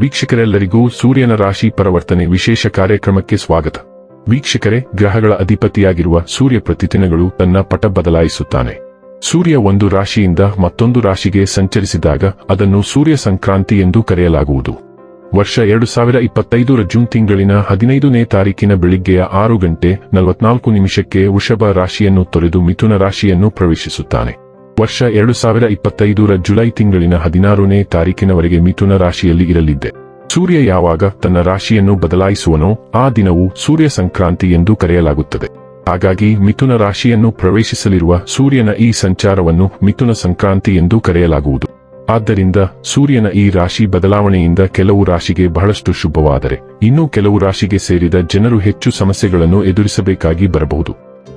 ವೀಕ್ಷಕರೆಲ್ಲರಿಗೂ ಸೂರ್ಯನ ರಾಶಿ ಪರಿವರ್ತನೆ ವಿಶೇಷ ಕಾರ್ಯಕ್ರಮಕ್ಕೆ ಸ್ವಾಗತ. ವೀಕ್ಷಕರೇ, ಗ್ರಹಗಳ ಅಧಿಪತಿಯಾಗಿರುವ ಸೂರ್ಯ ಪ್ರತಿದಿನಗಳು ತನ್ನ ಪಟ ಬದಲಾಯಿಸುತ್ತಾನೆ. ಸೂರ್ಯ ಒಂದು ರಾಶಿಯಿಂದ ಮತ್ತೊಂದು ರಾಶಿಗೆ ಸಂಚರಿಸಿದಾಗ ಅದನ್ನು ಸೂರ್ಯ ಸಂಕ್ರಾಂತಿ ಎಂದು ಕರೆಯಲಾಗುವುದು. ವರ್ಷ ಎರಡು ಸಾವಿರ ಇಪ್ಪತ್ತೈದರ ಜೂನ್ ತಿಂಗಳಿನ ಹದಿನೈದನೇ ತಾರೀಕಿನ ಬೆಳಿಗ್ಗೆಯ ಆರು ಗಂಟೆ ನಲವತ್ನಾಲ್ಕು ನಿಮಿಷಕ್ಕೆ ವೃಷಭ ರಾಶಿಯನ್ನು ತೊರೆದು ಮಿಥುನ ರಾಶಿಯನ್ನು ಪ್ರವೇಶಿಸುತ್ತಾನೆ. ವರ್ಷ ಎರಡು ಸಾವಿರ ಇಪ್ಪತ್ತೈದರ ಜುಲೈ ತಿಂಗಳಿನ ಹದಿನಾರನೇ ತಾರೀಕಿನವರೆಗೆ ಮಿಥುನ ರಾಶಿಯಲ್ಲಿ ಇರಲಿದ್ದೆ. ಸೂರ್ಯ ಯಾವಾಗ ತನ್ನ ರಾಶಿಯನ್ನು ಬದಲಾಯಿಸುವನೋ ಆ ದಿನವು ಸೂರ್ಯ ಸಂಕ್ರಾಂತಿ ಎಂದು ಕರೆಯಲಾಗುತ್ತದೆ. ಹಾಗಾಗಿ ಮಿಥುನ ರಾಶಿಯನ್ನು ಪ್ರವೇಶಿಸಲಿರುವ ಸೂರ್ಯನ ಈ ಸಂಚಾರವನ್ನು ಮಿಥುನ ಸಂಕ್ರಾಂತಿ ಎಂದು ಕರೆಯಲಾಗುವುದು. ಆದ್ದರಿಂದ ಸೂರ್ಯನ ಈ ರಾಶಿ ಬದಲಾವಣೆಯಿಂದ ಕೆಲವು ರಾಶಿಗೆ ಬಹಳಷ್ಟು ಶುಭವಾದರೆ, ಇನ್ನೂ ಕೆಲವು ರಾಶಿಗೆ ಸೇರಿದ ಜನರು ಹೆಚ್ಚು ಸಮಸ್ಯೆಗಳನ್ನು ಎದುರಿಸಬೇಕಾಗಿ ಬರಬಹುದು.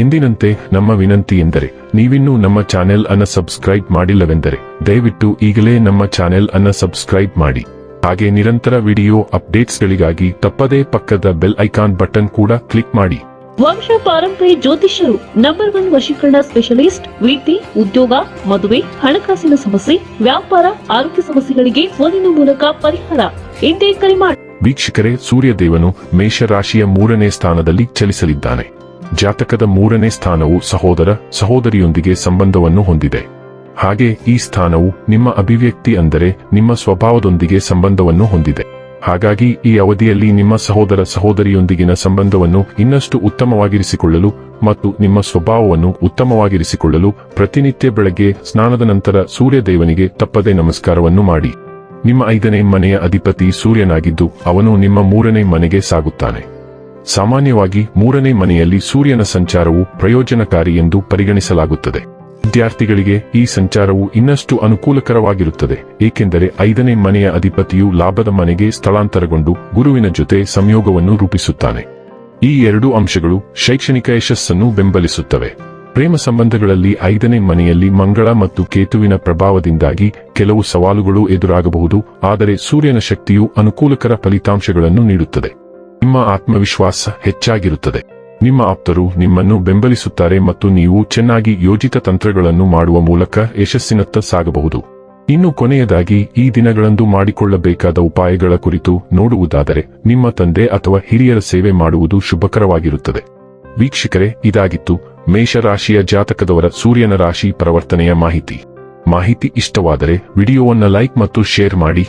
ಎಂದಿನಂತೆ ನಮ್ಮ ವಿನಂತಿ ಎಂದರೆ ನೀವಿನ್ನೂ ನಮ್ಮ ಚಾನೆಲ್ ಅನ್ನ ಸಬ್ಸ್ಕ್ರೈಬ್ ಮಾಡಿಲ್ಲವೆಂದರೆ ದಯವಿಟ್ಟು ಈಗಲೇ ನಮ್ಮ ಚಾನೆಲ್ ಅನ್ನ ಸಬ್ಸ್ಕ್ರೈಬ್ ಮಾಡಿ. ಹಾಗೆ ನಿರಂತರ ವಿಡಿಯೋ ಅಪ್ಡೇಟ್ಸ್ಗಳಿಗಾಗಿ ತಪ್ಪದೇ ಪಕ್ಕದ ಬೆಲ್ ಐಕಾನ್ ಬಟನ್ ಕೂಡ ಕ್ಲಿಕ್ ಮಾಡಿ. ವಂಶ ಪಾರಂಪರಿ ಜ್ಯೋತಿಷ್ಯರು ನಂಬರ್ ಒನ್ ವಶೀಕರಣ ಸ್ಪೆಷಲಿಸ್ಟ್ ವೀತಿ ಉದ್ಯೋಗ ಮದುವೆ ಹಣಕಾಸಿನ ಸಮಸ್ಯೆ ವ್ಯಾಪಾರ ಆರೋಗ್ಯ ಸಮಸ್ಯೆಗಳಿಗೆ ಫೋನಿನ ಮೂಲಕ ಪರಿಹಾರ. ಎಂದೇ ಕರೆ ಮಾಡಿ ವೀಕ್ಷಕರೇ ಸೂರ್ಯದೇವನು ಮೇಷರಾಶಿಯ ಮೂರನೇ ಸ್ಥಾನದಲ್ಲಿ ಚಲಿಸಲಿದ್ದಾನೆ. ಜಾತಕದ ಮೂರನೇ ಸ್ಥಾನವು ಸಹೋದರ ಸಹೋದರಿಯೊಂದಿಗೆ ಸಂಬಂಧವನ್ನು ಹೊಂದಿದೆ. ಹಾಗೆ ಈ ಸ್ಥಾನವು ನಿಮ್ಮ ಅಭಿವ್ಯಕ್ತಿ ಅಂದರೆ ನಿಮ್ಮ ಸ್ವಭಾವದೊಂದಿಗೆ ಸಂಬಂಧವನ್ನು ಹೊಂದಿದೆ. ಹಾಗಾಗಿ ಈ ಅವಧಿಯಲ್ಲಿ ನಿಮ್ಮ ಸಹೋದರ ಸಹೋದರಿಯೊಂದಿಗಿನ ಸಂಬಂಧವನ್ನು ಇನ್ನಷ್ಟು ಉತ್ತಮವಾಗಿರಿಸಿಕೊಳ್ಳಲು ಮತ್ತು ನಿಮ್ಮ ಸ್ವಭಾವವನ್ನು ಉತ್ತಮವಾಗಿರಿಸಿಕೊಳ್ಳಲು ಪ್ರತಿನಿತ್ಯ ಬೆಳಗ್ಗೆ ಸ್ನಾನದ ನಂತರ ಸೂರ್ಯದೇವನಿಗೆ ತಪ್ಪದೆ ನಮಸ್ಕಾರವನ್ನು ಮಾಡಿ. ನಿಮ್ಮ ಐದನೇ ಮನೆಯ ಅಧಿಪತಿ ಸೂರ್ಯನಾಗಿದ್ದು ಅವನು ನಿಮ್ಮ ಮೂರನೇ ಮನೆಗೆ ಸಾಗುತ್ತಾನೆ. ಸಾಮಾನ್ಯವಾಗಿ ಮೂರನೇ ಮನೆಯಲ್ಲಿ ಸೂರ್ಯನ ಸಂಚಾರವು ಪ್ರಯೋಜನಕಾರಿ ಎಂದು ಪರಿಗಣಿಸಲಾಗುತ್ತದೆ. ವಿದ್ಯಾರ್ಥಿಗಳಿಗೆ ಈ ಸಂಚಾರವು ಇನ್ನಷ್ಟು ಅನುಕೂಲಕರವಾಗಿರುತ್ತದೆ, ಏಕೆಂದರೆ ಐದನೇ ಮನೆಯ ಅಧಿಪತಿಯು ಲಾಭದ ಮನೆಗೆ ಸ್ಥಳಾಂತರಗೊಂಡು ಗುರುವಿನ ಜೊತೆ ಸಂಯೋಗವನ್ನು ರೂಪಿಸುತ್ತಾನೆ. ಈ ಎರಡು ಅಂಶಗಳು ಶೈಕ್ಷಣಿಕ ಯಶಸ್ಸನ್ನು ಬೆಂಬಲಿಸುತ್ತವೆ. ಪ್ರೇಮ ಸಂಬಂಧಗಳಲ್ಲಿ ಐದನೇ ಮನೆಯಲ್ಲಿ ಮಂಗಳ ಮತ್ತು ಕೇತುವಿನ ಪ್ರಭಾವದಿಂದಾಗಿ ಕೆಲವು ಸವಾಲುಗಳು ಎದುರಾಗಬಹುದು, ಆದರೆ ಸೂರ್ಯನ ಶಕ್ತಿಯು ಅನುಕೂಲಕರ ಫಲಿತಾಂಶಗಳನ್ನು ನೀಡುತ್ತದೆ. ನಿಮ್ಮ ಆತ್ಮವಿಶ್ವಾಸ ಹೆಚ್ಚಾಗಿರುತ್ತದೆ. ನಿಮ್ಮ ಆಪ್ತರು ನಿಮ್ಮನ್ನು ಬೆಂಬಲಿಸುತ್ತಾರೆ ಮತ್ತು ನೀವು ಚೆನ್ನಾಗಿ ಯೋಜಿತ ತಂತ್ರಗಳನ್ನು ಮಾಡುವ ಮೂಲಕ ಯಶಸ್ಸಿನತ್ತ ಸಾಗಬಹುದು. ಇನ್ನು ಕೊನೆಯದಾಗಿ, ಈ ದಿನಗಳಂದು ಮಾಡಿಕೊಳ್ಳಬೇಕಾದ ಉಪಾಯಗಳ ಕುರಿತು ನೋಡುವುದಾದರೆ, ನಿಮ್ಮ ತಂದೆ ಅಥವಾ ಹಿರಿಯರ ಸೇವೆ ಮಾಡುವುದು ಶುಭಕರವಾಗಿರುತ್ತದೆ. ವೀಕ್ಷಕರೇ, ಇದಾಗಿತ್ತು ಮೇಷರಾಶಿಯ ಜಾತಕದವರ ಸೂರ್ಯನ ರಾಶಿ ಪರಿವರ್ತನೆಯ ಮಾಹಿತಿ. ಮಾಹಿತಿ ಇಷ್ಟವಾದರೆ, ವಿಡಿಯೋವನ್ನು ಲೈಕ್ ಮತ್ತು ಶೇರ್ ಮಾಡಿ.